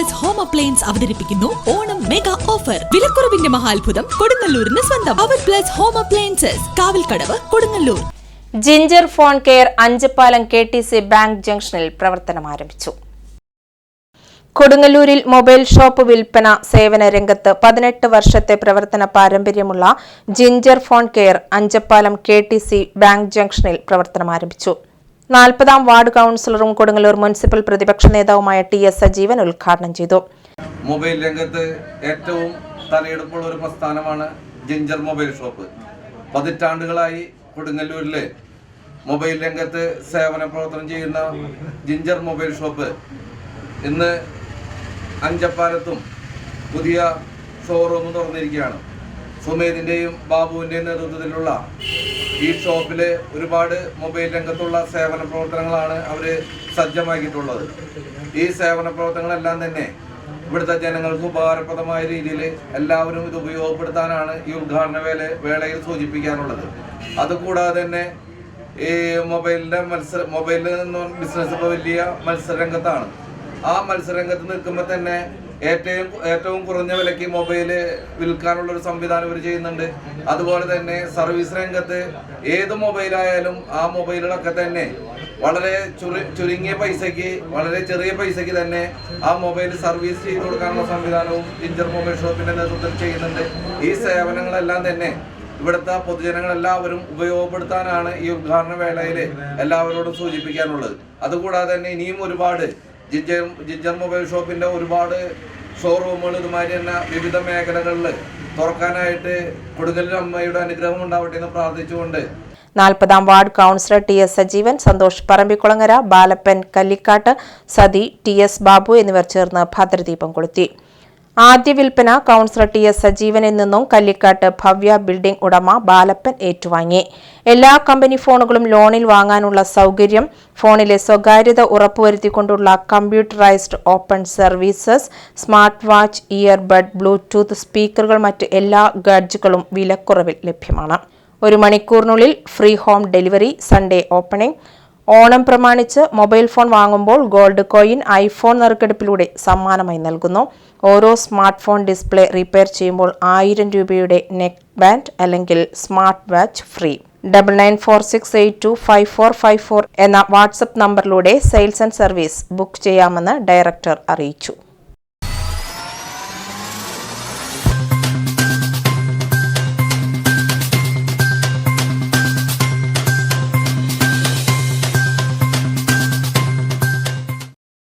Plus home appliance അവതരിപ്പിക്കുന്നു Onam mega offer വിലക്കുറവിന്റെ മഹാത്ഭുതം കൊടുങ്ങല്ലൂരിന് സ്വന്തം. അവർ plus home appliances Kavalkadavu Kodungallur. Ginger phone care Anchappalam K T C bank ജംഗ്ഷനിൽ പ്രവർത്തനം ആരംഭിച്ചു. കൊടുങ്ങല്ലൂരിൽ മൊബൈൽ ഷോപ്പ് വിൽപ്പന സേവന രംഗത്ത് പതിനെട്ട് വർഷത്തെ പ്രവർത്തന പാരമ്പര്യമുള്ള ginger phone care Anchappalam K T C bank ജംഗ്ഷനിൽ പ്രവർത്തനം ആരംഭിച്ചു. നാൽപ്പതാം വാർഡ് കൗൺസിലറും കൊടുങ്ങല്ലൂർ മുനിസിപ്പൽ പ്രതിപക്ഷ നേതാവുമായ ടി എസ് സജീവൻ ഉദ്ഘാടനം ചെയ്തു. മൊബൈൽ രംഗത്ത് ഏറ്റവും തലയെടുപ്പുള്ള ഒരു പ്രസ്ഥാനമാണ് ജിഞ്ചർ മൊബൈൽ ഷോപ്പ്. പതിറ്റാണ്ടുകളായി കൊടുങ്ങല്ലൂരിലെ മൊബൈൽ രംഗത്ത് സേവന പ്രവർത്തനം ചെയ്യുന്ന ജിഞ്ചർ മൊബൈൽ ഷോപ്പ്. ഇന്ന് അഞ്ചപ്പാലത്തും പുതിയ ഷോറൂം തുറന്നിരിക്കുകയാണ്. സുമേദിന്റെയും ബാബുവിന്റെയും നേതൃത്വത്തിലുള്ള ഈ ഷോപ്പിൽ ഒരുപാട് മൊബൈൽ രംഗത്തുള്ള സേവന പ്രവർത്തനങ്ങളാണ് അവർ സജ്ജമാക്കിയിട്ടുള്ളത്. ഈ സേവന പ്രവർത്തനങ്ങളെല്ലാം തന്നെ ഇവിടുത്തെ ജനങ്ങൾക്ക് ഉപകാരപ്രദമായ രീതിയിൽ എല്ലാവരും ഇത് ഉപയോഗപ്പെടുത്താനാണ് ഈ ഉദ്ഘാടന വേല വേളയിൽ സൂചിപ്പിക്കാനുള്ളത്. അതുകൂടാതെ തന്നെ ഈ മൊബൈലിന്റെ മത്സര മൊബൈലിൽ നിന്നും ബിസിനസ് ഇപ്പോൾ വലിയ മത്സരരംഗത്താണ്. ആ മത്സരരംഗത്ത് നിൽക്കുമ്പോൾ തന്നെ ഏറ്റവും ഏറ്റവും കുറഞ്ഞ വിലയ്ക്ക് മൊബൈൽ വിൽക്കാനുള്ള ഒരു സംവിധാനം ഇവർ ചെയ്യുന്നുണ്ട്. അതുപോലെ തന്നെ സർവീസ് രംഗത്ത് ഏത് മൊബൈലായാലും ആ മൊബൈലുകളൊക്കെ തന്നെ വളരെ ചുരു ചുരുങ്ങിയ പൈസയ്ക്ക് വളരെ ചെറിയ പൈസയ്ക്ക് തന്നെ ആ മൊബൈൽ സർവീസ് ചെയ്ത് കൊടുക്കാനുള്ള സംവിധാനവും ജിഞ്ചർ മൊബൈൽ ഷോപ്പിന്റെ നേതൃത്വത്തിൽ ചെയ്യുന്നുണ്ട്. ഈ സേവനങ്ങളെല്ലാം തന്നെ ഇവിടുത്തെ പൊതുജനങ്ങളെല്ലാവരും ഉപയോഗപ്പെടുത്താനാണ് ഈ ഉദ്ഘാടന വേളയിൽ എല്ലാവരോടും സൂചിപ്പിക്കാനുള്ളത്. അതുകൂടാതെ തന്നെ ഇനിയും ഒരുപാട് ജിഞ്ചർ ജിഞ്ചർ മൊബൈൽ ഷോപ്പിന്റെ ഒരുപാട് ഷോറൂമുകൾ ഇതുമാതിരി തന്നെ വിവിധ മേഖലകളിൽ തുറക്കാനായിട്ട് കൊടുക്കലിൽ അമ്മയുടെ അനുഗ്രഹം ഉണ്ടാവട്ടെ എന്ന് പ്രാർത്ഥിച്ചുകൊണ്ട്. നാൽപ്പതാം ward councillor T S Sajeevan Santhosh Parambikulangara Balappan Kallikkattu Sathi T S Babu എന്നിവർ ചേർന്ന് ഭദ്രദീപം കൊളുത്തി. ആദ്യ വിൽപ്പന കൌൺസിലർ ടി എസ് സജീവനിൽ നിന്നും കല്ലിക്കാട്ട് ഭവ്യ ബിൽഡിംഗ് ഉടമ ബാലപ്പൻ ഏറ്റുവാങ്ങി. എല്ലാ കമ്പനി ഫോണുകളും ലോണിൽ വാങ്ങാനുള്ള സൗകര്യം ഫോണിലെ സ്വകാര്യത ഉറപ്പുവരുത്തിക്കൊണ്ടുള്ള computerised open services smart watch earbud bluetooth സ്പീക്കറുകൾ മറ്റ് എല്ലാ ഗാഡ്ജുകളും വിലക്കുറവിൽ ലഭ്യമാണ്. ഒരു മണിക്കൂറിനുള്ളിൽ free home delivery Sunday opening Onam പ്രമാണിച്ച് മൊബൈൽ ഫോൺ വാങ്ങുമ്പോൾ ഗോൾഡ് കോയിൻ ഐഫോൺ നറുക്കെടുപ്പിലൂടെ സമ്മാനമായി നൽകുന്നു. ഓരോ സ്മാർട്ട് ഫോൺ ഡിസ്പ്ലേ റിപ്പയർ ചെയ്യുമ്പോൾ ആയിരം രൂപയുടെ നെക്ക് ബാൻഡ് അല്ലെങ്കിൽ smart watch free. Double nine four six eight two five four five four എന്ന വാട്സപ്പ് നമ്പറിലൂടെ സെയിൽസ് ആൻഡ് സർവീസ് ബുക്ക് ചെയ്യാമെന്ന് ഡയറക്ടർ അറിയിച്ചു.